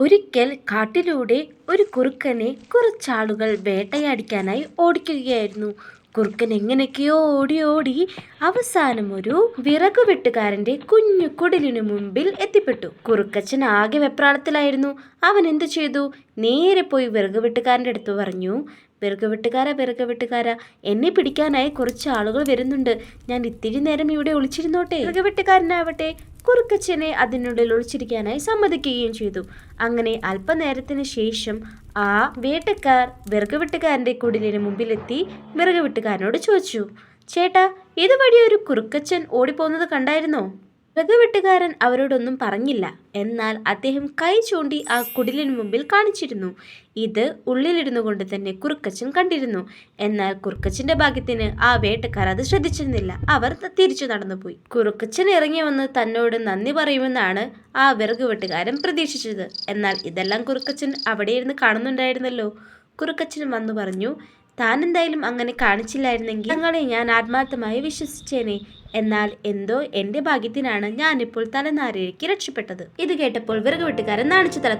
ഒരിക്കൽ കാട്ടിലൂടെ ഒരു കുറുക്കനെ കുറച്ചാളുകൾ വേട്ടയാടിക്കാനായി ഓടിക്കുകയായിരുന്നു. കുറുക്കൻ എങ്ങനെയൊക്കെയോ ഓടി ഓടി അവസാനം ഒരു വിറക് വെട്ടുകാരന്റെ കുഞ്ഞു കുടിലിനു മുമ്പിൽ എത്തിപ്പെട്ടു. കുറുക്കച്ചൻ ആകെ വെപ്രാളത്തിലായിരുന്നു. അവൻ എന്തു ചെയ്തു? നേരെ പോയി വിറക് വെട്ടുകാരന്റെ അടുത്ത് പറഞ്ഞു വിറക് വെട്ടുകാര വിറക് എന്നെ പിടിക്കാനായി കുറച്ച് ആളുകൾ വരുന്നുണ്ട്. ഞാൻ ഇത്തിരി നേരം ഇവിടെ ഒളിച്ചിരുന്നോട്ടെ? വിറക് വെട്ടുകാരനാവട്ടെ കുറുക്കച്ചനെ അതിനുള്ളിൽ ഒളിച്ചിരിക്കാനായി സമ്മതിക്കുകയും ചെയ്തു. അങ്ങനെ അല്പനേരത്തിന് ശേഷം ആ വേട്ടക്കാർ വിറക് വെട്ടുകാരന്റെ കുടിലിന് മുമ്പിലെത്തി വിറക് വെട്ടുകാരനോട് ചോദിച്ചു ചേട്ടാ ഇതുവഴി ഒരു കുറുക്കച്ചൻ ഓടിപ്പോകുന്നത് കണ്ടായിരുന്നോ? വിറകുവെട്ടുകാരൻ അവരോടൊന്നും പറഞ്ഞില്ല. എന്നാൽ അദ്ദേഹം കൈ ചൂണ്ടി ആ കുടിലിന് മുമ്പിൽ കാണിച്ചിരുന്നു. ഇത് ഉള്ളിലിരുന്നു കൊണ്ട് തന്നെ കുറുക്കച്ചൻ കണ്ടിരുന്നു. എന്നാൽ കുറുക്കച്ചന്റെ ഭാഗ്യത്തിന് ആ വേട്ടക്കാർ അത് ശ്രദ്ധിച്ചിരുന്നില്ല. അവർ തിരിച്ചു നടന്നുപോയി. കുറുക്കച്ചൻ ഇറങ്ങി വന്ന് തന്നോട് നന്ദി പറയുമെന്നാണ് ആ വിറകുവെട്ടുകാരൻ പ്രതീക്ഷിച്ചത്. എന്നാൽ ഇതെല്ലാം കുറുക്കച്ചൻ അവിടെ ഇരുന്ന് കാണുന്നുണ്ടായിരുന്നല്ലോ. കുറുക്കച്ചൻ വന്നു പറഞ്ഞു താൻ എന്തായാലും അങ്ങനെ കാണിച്ചില്ലായിരുന്നെങ്കിൽ ഞങ്ങളെ ഞാൻ ആത്മാർത്ഥമായി വിശ്വസിച്ചേനെ. എന്നാൽ എന്തോ എന്റെ ഭാഗ്യത്തിനാണ് ഞാനിപ്പോൾ തലനാരിഴയ്ക്ക് രക്ഷപ്പെട്ടത്. ഇത് കേട്ടപ്പോൾ വിറക് വീട്ടുകാരൻ നാണിച്ചു തല